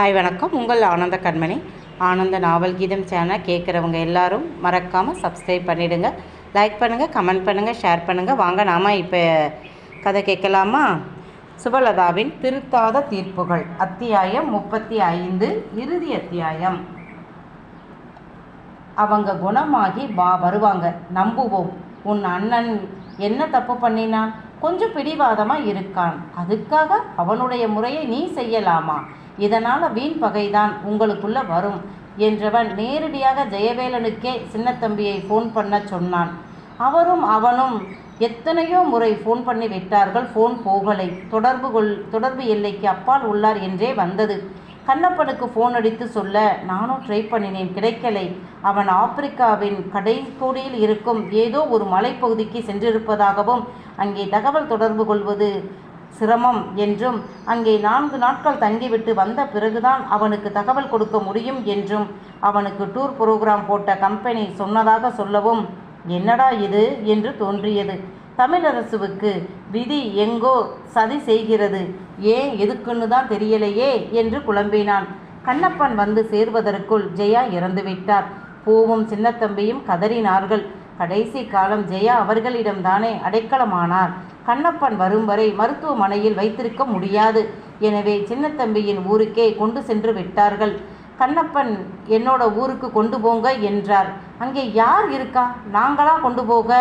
Hi வணக்கம். உங்கள் ஆனந்த கண்மணி. ஆனந்த நாவல் கீதம் சேனல் கேட்குறவங்க எல்லாரும் மறக்காமல் சப்ஸ்கிரைப் பண்ணிவிடுங்க லைக் பண்ணுங்கள் கமெண்ட் பண்ணுங்கள் ஷேர் பண்ணுங்கள் வாங்க நாம் இப்போ கதை கேட்கலாமா? சுபலதாவின் திருத்தாத தீர்ப்புகள் அத்தியாயம் முப்பத்தி ஐந்து இறுதி அத்தியாயம். அவங்க குணமாகி வா வருவாங்க. நம்புவோம். உன் அண்ணன் என்ன தப்பு பண்ணினான் கொஞ்சம் பிடிவாதமாக இருக்கான். அதுக்காக அவனுடைய முறையை நீ செய்யலாமா? இதனால் வீண் பகைதான் உங்களுக்குள்ள வரும் என்றவன் நேரடியாக ஜெயவேலனுக்கே சின்னத்தம்பியை ஃபோன் பண்ண சொன்னான். அவரும் அவனும் எத்தனையோ முறை ஃபோன் பண்ணி விட்டார்கள் ஃபோன் போகலை. தொடர்பு கொள் தொடர்பு எல்லைக்கு அப்பால் உள்ளார் என்றே வந்தது. கண்ணப்பனுக்கு ஃபோன் அடித்து சொல்ல நானும் ட்ரை பண்ணினேன் கிடைக்கலை. அவன் ஆப்பிரிக்காவின் கடைக்கோடியில் இருக்கும் ஏதோ ஒரு மலைப்பகுதிக்கு சென்றிருப்பதாகவும் அங்கே தகவல் தொடர்பு கொள்வது சிரமம் என்றும் அங்கே நான்கு நாட்கள் தங்கிவிட்டு வந்த பிறகுதான் அவனுக்கு தகவல் கொடுக்க முடியும் என்றும் அவனுக்கு டூர் புரோகிராம் போட்ட கம்பெனி சொன்னதாக சொல்லவும் என்னடா இது? என்று தோன்றியது. தமிழரசுவுக்கு விதி எங்கோ சதி செய்கிறது. ஏன் எதுக்குன்னு தான் தெரியலையே? என்று குழம்பினான். கண்ணப்பன் வந்து சேர்வதற்குள் ஜெயா இறந்துவிட்டார். பூவும் சின்னத்தம்பியும் கதறினார்கள். கடைசி காலம் ஜெயா அவர்களிடம்தானே அடைக்கலமானார். கண்ணப்பன் வரும் வரை மருத்துவமனையில் வைத்திருக்க முடியாது. எனவே சின்னத்தம்பியின் ஊருக்கே கொண்டு சென்று விட்டார்கள். கண்ணப்பன் என்னோட ஊருக்கு கொண்டு போங்க என்றார். அங்கே யார் இருக்கா? நாங்களா கொண்டு போக?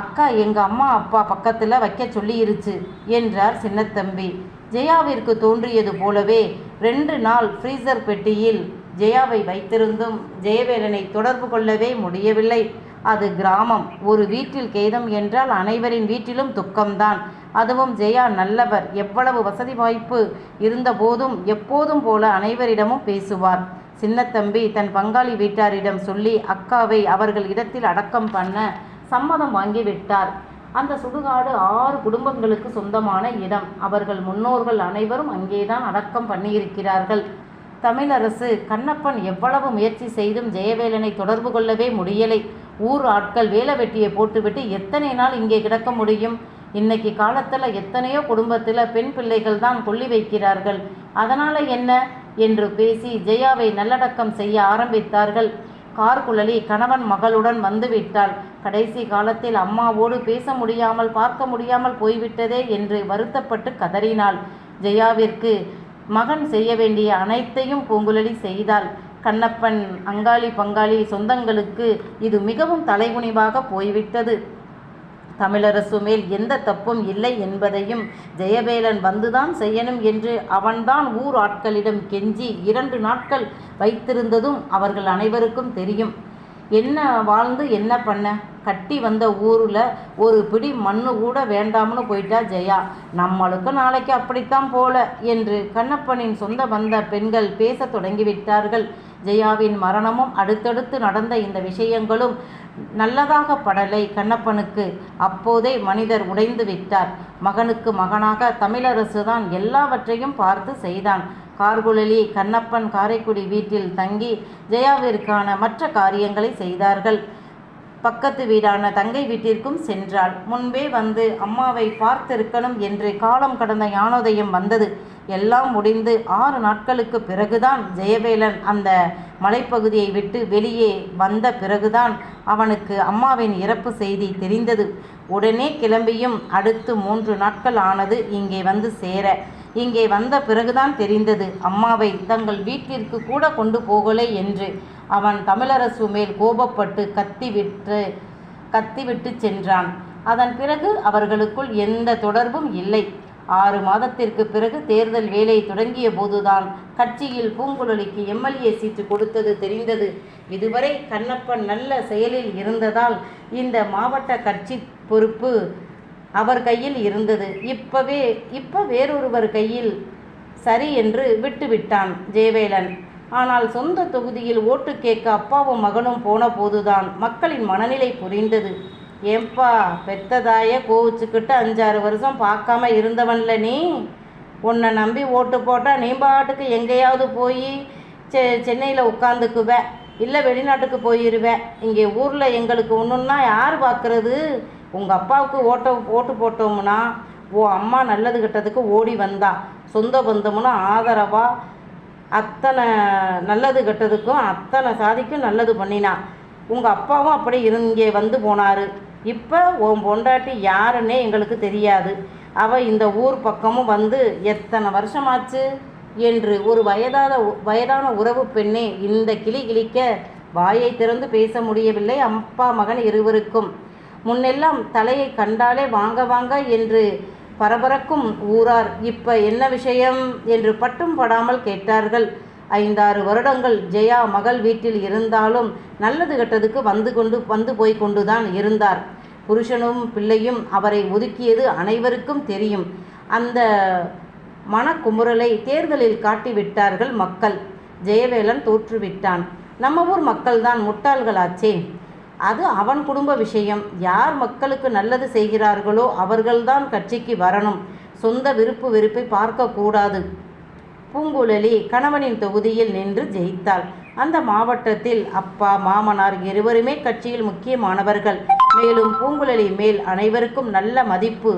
அக்கா எங்கள் அம்மா அப்பா பக்கத்தில் வைக்க சொல்லியிருச்சு என்றார் சின்னத்தம்பி. ஜெயாவிற்கு தோன்றியது போலவே ரெண்டு நாள் ஃப்ரீசர் பெட்டியில் ஜெயாவை வைத்திருந்தும் ஜெயவேலனை தொடர்பு கொள்ளவே முடியவில்லை. அது கிராமம். ஒரு வீட்டில் கேதம் என்றால் அனைவரின் வீட்டிலும் துக்கம்தான். அதுவும் ஜெயா நல்லவர். எவ்வளவு வசதி வாய்ப்பு இருந்தபோதும் எப்போதும் போல அனைவரிடமும் பேசுவார். சின்னத்தம்பி தன் பங்காளி வீட்டாரிடம் சொல்லி அக்காவை அவர்கள் இடத்தில் அடக்கம் பண்ண சம்மதம் வாங்கிவிட்டார் அந்த சுடுகாடு ஆறு குடும்பங்களுக்கு சொந்தமான இடம். அவர்கள் முன்னோர்கள் அனைவரும் அங்கேதான் அடக்கம் பண்ணியிருக்கிறார்கள். தமிழரசு கண்ணப்பன் எவ்வளவு முயற்சி செய்தும் ஜெயவேலனை தொடர்பு கொள்ளவே முடியலை. ஊர் ஆட்கள் வேலை வெட்டியை போட்டுவிட்டு எத்தனை நாள் இங்கே கிடக்க முடியும்? இன்னைக்கு காலத்தில் எத்தனையோ குடும்பத்தில் பெண் பிள்ளைகள் தான் கொல்லி வைக்கிறார்கள். அதனால் என்ன? என்று பேசி ஜெயாவை நல்லடக்கம் செய்ய ஆரம்பித்தார்கள். கார்குழலி கணவன் மகளுடன் வந்துவிட்டாள். கடைசி காலத்தில் அம்மாவோடு பேச முடியாமல் பார்க்க முடியாமல் போய்விட்டதே என்று வருத்தப்பட்டு கதறினாள். ஜெயாவிற்கு மகன் செய்ய வேண்டிய அனைத்தையும் பூங்குழலி செய்தாள். கண்ணப்பன் அங்காளி பங்காளி சொந்தங்களுக்கு இது மிகவும் தலைகுனிவாக போய்விட்டது. தமிழரசு மேல் எந்த தப்பும் இல்லை என்பதையும் ஜெயவேலன் வந்துதான் செய்யணும் என்று அவன்தான் ஊர் ஆட்களிடம் கெஞ்சி இரண்டு நாட்கள் வைத்திருந்ததும் அவர்கள் அனைவருக்கும் தெரியும். என்ன வாழ்ந்து என்ன பண்ண? கட்டி வந்த ஊரில் ஒரு பிடி மண்ணு கூட வேண்டாம்னு போயிட்டா ஜெயா. நம்மளுக்கு நாளைக்கு அப்படித்தான் போல என்று கண்ணப்பனின் சொந்த வந்த பெண்கள் பேசத் தொடங்கிவிட்டார்கள் ஜெயாவின் மரணமும் அடுத்தடுத்து நடந்த இந்த விஷயங்களும் நல்லதாக படலை கண்ணப்பனுக்கு அப்போதே மனிதர் உடைந்து விட்டார். மகனுக்கு மகனாக தமிழரசு தான் எல்லாவற்றையும் பார்த்து செய்தான். கார்குழலி கண்ணப்பன் காரைக்குடி வீட்டில் தங்கி ஜெயாவிற்கான மற்ற காரியங்களை செய்தார்கள். பக்கத்து வீடான தங்கை வீட்டிற்கும் சென்றாள். முன்பே வந்து அம்மாவை பார்த்திருக்கணும் என்று காலம் கடந்த ஞானோதயம் வந்தது. எல்லாம் முடிந்து ஆறு நாட்களுக்கு பிறகுதான் ஜெயவேலன் அந்த மலைப்பகுதியை விட்டு வெளியே வந்த பிறகுதான் அவனுக்கு அம்மாவின் இறப்பு செய்தி தெரிந்தது. உடனே கிளம்பியும் அடுத்து மூன்று நாட்கள் ஆனது இங்கே வந்து சேர. இங்கே வந்த பிறகுதான் தெரிந்தது. அம்மாவை தங்கள் வீட்டிற்கு கூட கொண்டு போகலை என்று. அவன் தமிழரசு மேல் கோபப்பட்டு கத்திவிட்டு கத்திவிட்டு சென்றான். அதன் பிறகு அவர்களுக்குள் எந்த தொடர்பும் இல்லை. ஆறு மாதத்திற்கு பிறகு தேர்தல் வேலை தொடங்கிய போதுதான் கட்சியில் பூங்குழலிக்கு எம்எல்ஏ சீட்டு கொடுத்தது தெரிந்தது. இதுவரை கண்ணப்பன் நல்ல செயலில் இருந்ததால் இந்த மாவட்ட கட்சி பொறுப்பு அவர் கையில் இருந்தது. இப்பவே இப்போ வேறொருவர் கையில் சரி என்று விட்டுவிட்டான் ஜெயவேலன். ஆனால் சொந்த தொகுதியில் ஓட்டு கேட்க அப்பாவும் மகனும் போன போதுதான் மக்களின் மனநிலை புரிந்தது. ஏம்பா பெத்ததாய கோவிச்சுக்கிட்டு அஞ்சாறு வருஷம் பார்க்காம இருந்தவன்ல நீ? உன்னை நம்பி ஓட்டு போட்டால் நீ பாட்டுக்கு எங்கேயாவது போய் செ சென்னையில் உட்காந்துக்குவ. இல்லை வெளிநாட்டுக்கு போயிடுவேன் இங்கே ஊரில் எங்களுக்கு ஒன்றுன்னா யார் பார்க்குறது? உங்கள் அப்பாவுக்கு ஓட்ட ஓட்டு போட்டோம்னா ஓ அம்மா நல்லது கெட்டதுக்கு ஓடி வந்தா. சொந்த பந்தம்னு ஆதரவாக அத்தனை நல்லது கெட்டதுக்கும் அத்தனை சாதிக்கும் நல்லது பண்ணினான் உங்கள் அப்பாவும் அப்படி இங்கே வந்து போனார். இப்போ உன் பொண்டாட்டி யாருன்னே எங்களுக்கு தெரியாது. அவள் இந்த ஊர் பக்கமும் வந்து எத்தனை வருஷமாச்சு? என்று ஒரு வயதான வயதான உறவு பெண்ணே இந்த கிளி கிளிக்க வாயை திறந்து பேச முடியவில்லை. அப்பா மகன் இருவருக்கும் முன்னெல்லாம் தலையை கண்டாலே வாங்க வாங்க என்று பரபரக்கும் ஊரார். இப்போ என்ன விஷயம்? என்று பட்டும் படாமல் கேட்டார்கள். ஐந்தாறு வருடங்கள் ஜெயா மகள் வீட்டில் இருந்தாலும் நல்லது கெட்டதுக்கு வந்து கொண்டு வந்து போய் கொண்டுதான் இருந்தார். புருஷனும் பிள்ளையும் அவரை ஒதுக்கியது அனைவருக்கும் தெரியும். அந்த மனக்குமுறலை தேர்தலில் காட்டிவிட்டார்கள் மக்கள். ஜெயவேலன் தோற்றுவிட்டான். நம்ம ஊர் மக்கள்தான் முட்டாள்களாச்சே. அது அவன் குடும்ப விஷயம். யார் மக்களுக்கு நல்லது செய்கிறார்களோ அவர்கள்தான் கட்சிக்கு வரணும். சொந்த விருப்பு வெறுப்பை பார்க்கக்கூடாது. பூங்குழலி கணவனின் தொகுதியில் நின்று ஜெயித்தாள். அந்த மாவட்டத்தில் அப்பா மாமனார் இருவருமே கட்சியில் முக்கியமானவர்கள். மேலும் பூங்குழலி மேல் அனைவருக்கும் நல்ல மதிப்பு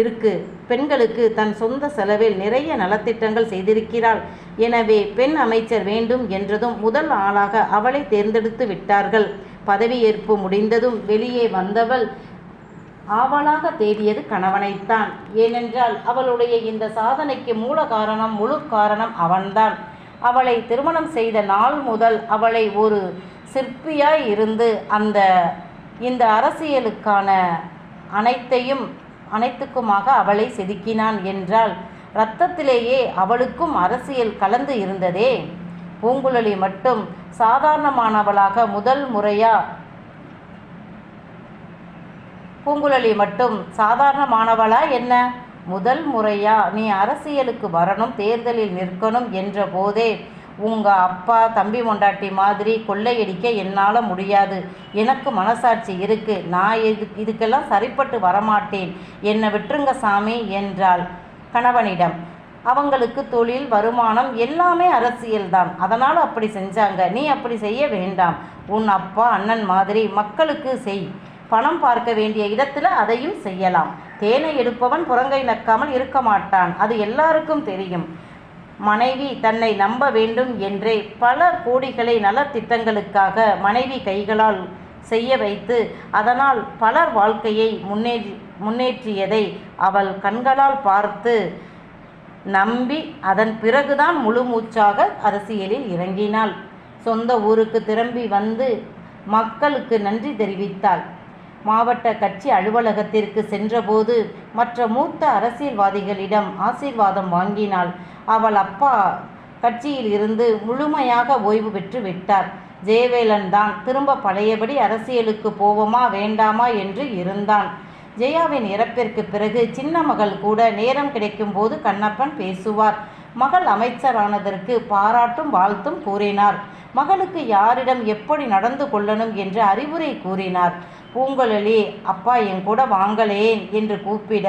இருக்கு. பெண்களுக்கு தன் சொந்த செலவில் நிறைய நலத்திட்டங்கள் செய்திருக்கிறாள். எனவே பெண் அமைச்சர் வேண்டும் என்றதும் முதல் ஆளாக அவளை தேர்ந்தெடுத்து விட்டார்கள். பதவியேற்பு முடிந்ததும் வெளியே வந்தவள் ஆவலாக தேடியது கணவனைத்தான். ஏனென்றால் அவளுடைய இந்த சாதனைக்கு மூல காரணம் முழு காரணம் அவன்தான். அவளை திருமணம் செய்த நாள் முதல் அவளை ஒரு சிற்பியாய் இருந்து அந்த இந்த அரசியலுக்கான அனைத்தையும் அனைத்துக்குமாக அவளை செதுக்கினான் என்றால் இரத்தத்திலேயே அவளுக்கும் அரசியல் கலந்து இருந்ததே. பூங்குழலி மட்டும் சாதாரணமானவளாக முதல் முறையாக பூங்குழலி மட்டும் சாதாரணமானவளா என்ன? முதல் முறையா? நீ அரசியலுக்கு வரணும் தேர்தலில் நிற்கணும் என்ற போதே உங்க அப்பா தம்பி மொண்டாட்டி மாதிரி கொள்ளையடிக்க என்னால் முடியாது. எனக்கு மனசாட்சி இருக்கு. நான் இது இதுக்கெல்லாம் சரிப்பட்டு வரமாட்டேன். என்னை விட்டுருங்க சாமி என்றாள் கணவனிடம். அவங்களுக்கு தொழில் வருமானம் எல்லாமே அரசியல்தான் அதனால் அப்படி செஞ்சாங்க. நீ அப்படி செய்ய வேண்டாம். உன் அப்பா அண்ணன் மாதிரி மக்களுக்கு செய். பணம் பார்க்க வேண்டிய இடத்துல அதையும் செய்யலாம். தேனை எடுப்பவன் புறங்கை நக்காமல் இருக்க மாட்டான். அது எல்லாருக்கும் தெரியும். மனைவி தன்னை நம்ப வேண்டும் என்றே பல கோடிகளை நலத்திட்டங்களுக்காக மனைவி கைகளால் செய்ய வைத்து அதனால் பலர் வாழ்க்கையை முன்னேறி முன்னேற்றியதை அவள் கண்களால் பார்த்து நம்பி அதன் பிறகுதான் முழு மூச்சாக அரசியலில் இறங்கினாள். சொந்த ஊருக்கு திரும்பி வந்து மக்களுக்கு நன்றி தெரிவித்தாள். மாவட்ட கட்சி அலுவலகத்திற்கு சென்றபோது மற்ற மூத்த அரசியல்வாதிகளிடம் ஆசீர்வாதம் வாங்கினாள். அவள் அப்பா கட்சியில் இருந்து முழுமையாக ஓய்வு பெற்று விட்டார். ஜெயவேலன் தான் திரும்ப பழையபடி அரசியலுக்கு போவோமா வேண்டாமா என்று இருந்தான். ஜெயாவின் இறப்பிற்கு பிறகு சின்ன மகள் கூட நேரம் கிடைக்கும் போது கண்ணப்பன் பேசுவார். மகள் அமைச்சரானதற்கு பாராட்டும் வாழ்த்தும் கூறினார். மகளுக்கு யாரிடம் எப்படி நடந்து கொள்ளணும் என்று அறிவுரை கூறினார். பூங்குழலி அப்பா என் கூட வாங்கலேன் என்று கூப்பிட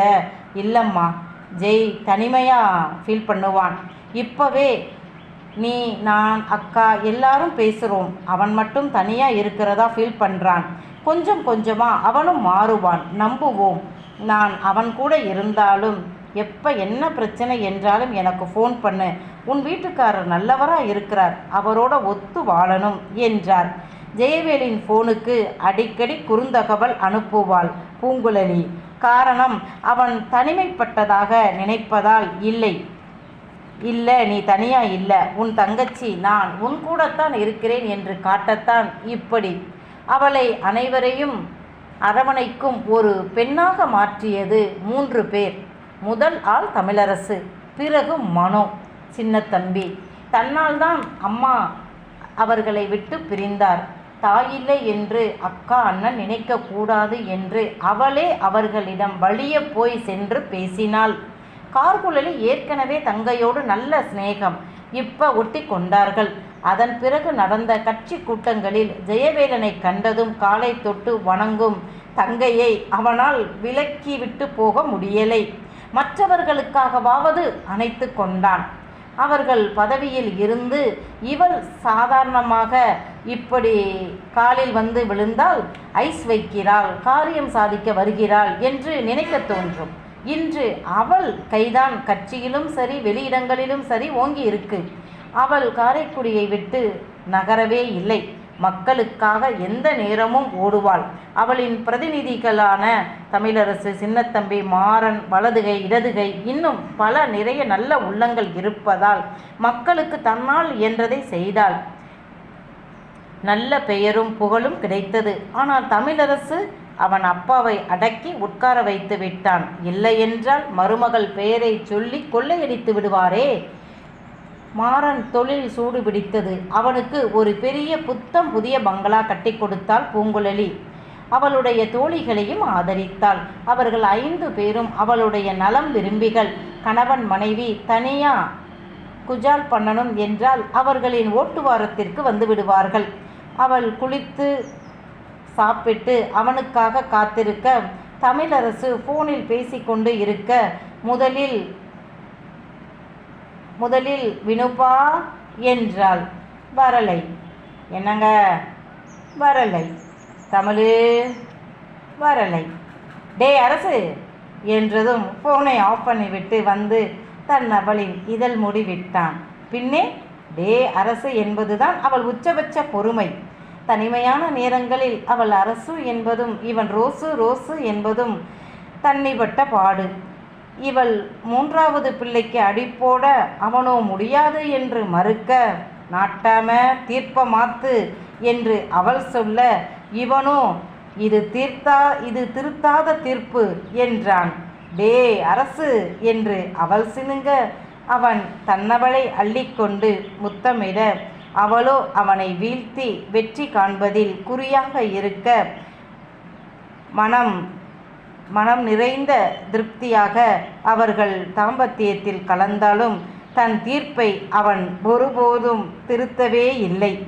இல்லம்மா ஜெய் தனிமையா ஃபீல் பண்ணுவான். இப்போவே நீ நான் அக்கா எல்லாரும் பேசுகிறோம் அவன் மட்டும் தனியாக இருக்கிறதா ஃபீல் பண்ணுறான் கொஞ்சம் கொஞ்சமாக அவனும் மாறுவான். நம்புவோம். நான் அவன் கூட இருந்தாலும் எப்போ என்ன பிரச்சனை என்றாலும் எனக்கு ஃபோன் பண்ணு. உன் வீட்டுக்காரர் நல்லவராக இருக்கிறார். அவரோட ஒத்து வாழணும் என்றார். ஜெயவேலின் ஃபோனுக்கு அடிக்கடி குறுந்தகவல் அனுப்புவாள் பூங்குழலி. காரணம் அவன் தனிமைப்பட்டதாக நினைப்பதால் இல்லை. இல்லை நீ தனியா இல்லை. உன் தங்கச்சி நான் உன் கூடத்தான் இருக்கிறேன் என்று காட்டத்தான் இப்படி. அவளை அனைவரையும் அரவணைக்கும் ஒரு பெண்ணாக மாற்றியது மூன்று பேர். முதல் ஆள் தமிழரசு பிறகு மனோ சின்னத்தம்பி தன்னால் தான் அம்மா அவர்களை விட்டு பிரிந்தார். தாயில்லை என்று அக்கா அண்ணன் நினைக்கக்கூடாது என்று அவளே அவர்களிடம் வழிய போய் சென்று பேசினாள். கார்குழலி ஏற்கனவே தங்கையோடு நல்ல சிநேகம் இப்ப ஒட்டி கொண்டார்கள். அதன் பிறகு நடந்த கட்சி கூட்டங்களில் ஜெயவேலனை கண்டதும் காலை தொட்டு வணங்கும் தங்கையை அவனால் விலக்கி விட்டு போக முடியலை. மற்றவர்களுக்காகவாவது அணைத்து கொண்டான். அவர்கள் பதவியில் இருந்து இவள் சாதாரணமாக இப்படி காலில் வந்து விழுந்தால் ஐஸ் வைக்கிறாள் காரியம் சாதிக்க வருகிறாள் என்று நினைக்க தோன்றும். இன்று அவள் கைதான் கட்சியிலும் சரி வெளியிடங்களிலும் சரி ஓங்கி இருக்கு. அவள் காரைக்குடியை விட்டு நகரவே இல்லை. மக்களுக்காக எந்த நேரமும் ஓடுவாள். அவளின் பிரதிநிதிகளான தமிழரசு சின்னத்தம்பி மாறன் வலதுகை இடதுகை இன்னும் பல நிறைய நல்ல உள்ளங்கள் இருப்பதால் மக்களுக்கு தன்னால் இயன்றதை செய்தாள். நல்ல பெயரும் புகழும் கிடைத்தது. ஆனால் தமிழரசு அவன் அப்பாவை அடக்கி உட்கார வைத்து விட்டான். இல்லையென்றால் மருமகள் பெயரை சொல்லி கொள்ளையடித்து விடுவாரே. மாறன் தொழில் சூடு பிடித்தது. அவனுக்கு ஒரு பெரிய புத்தம் புதிய பங்களா கட்டி கொடுத்தாள் பூங்குழலி. அவளுடைய தோழிகளையும் ஆதரித்தாள். அவர்கள் ஐந்து பேரும் அவளுடைய நலம் விரும்பிகள். கணவன் மனைவி தனியா குஜால் பண்ணணும் என்றால் அவர்களின் ஓட்டுவாரத்திற்கு வந்து விடுவார்கள். அவள் குளித்து சாப்பிட்டு அவனுக்காக காத்திருக்க தமிழரசு ஃபோனில் பேசிக்கொண்டு இருக்க முதலில் முதலில் வினுபா என்றாள். வரலை. என்னங்க? வரலை. தமிழ்? வரலை. டே அரசு! என்றதும் ஃபோனை ஆஃப் பண்ணிவிட்டு வந்து தன் அவளின் இதழ் முடிவிட்டான். பின்னே டே அரசு என்பதுதான் அவள் உச்சபட்ச பொறுமை. தனிமையான நேரங்களில் அவள் அரசு என்பதும் இவன் ரோசு ரோசு என்பதும் தன்னிப்பட்ட பாடு. இவள் மூன்றாவது பிள்ளைக்கு அடிப்போட அவனோ முடியாது என்று மறுக்க நாட்டாம தீர்ப்பமாத்து என்று அவள் சொல்ல இவனோ இது தீர்த்தா இது திருத்தாத தீர்ப்பு என்றான். டே அரசு என்று அவள் சினுங்க அவன் தன்னவளை அள்ளிக்கொண்டு முத்தமிட அவளோ அவனை வீழ்த்தி வெற்றி காண்பதில் குறியாக இருக்க மனம் மனம் நிறைந்த திருப்தியாக அவர்கள் தாம்பத்தியத்தில் கலந்தாலும் தன் தீர்ப்பை அவன் ஒருபோதும் திருத்தவே இல்லை.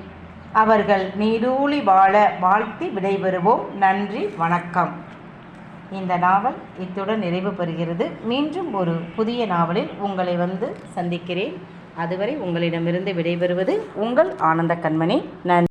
அவர்கள் நீடூழி வாழ வாழ்த்தி விடைபெறுவோம். நன்றி வணக்கம். இந்த நாவல் இத்துடன் நிறைவு பெறுகிறது. மீண்டும் ஒரு புதிய நாவலில் உங்களை வந்து சந்திக்கிறேன். அதுவரை உங்களிடமிருந்து விடைபெறுவது உங்கள் ஆனந்த கண்மணி நன்றி.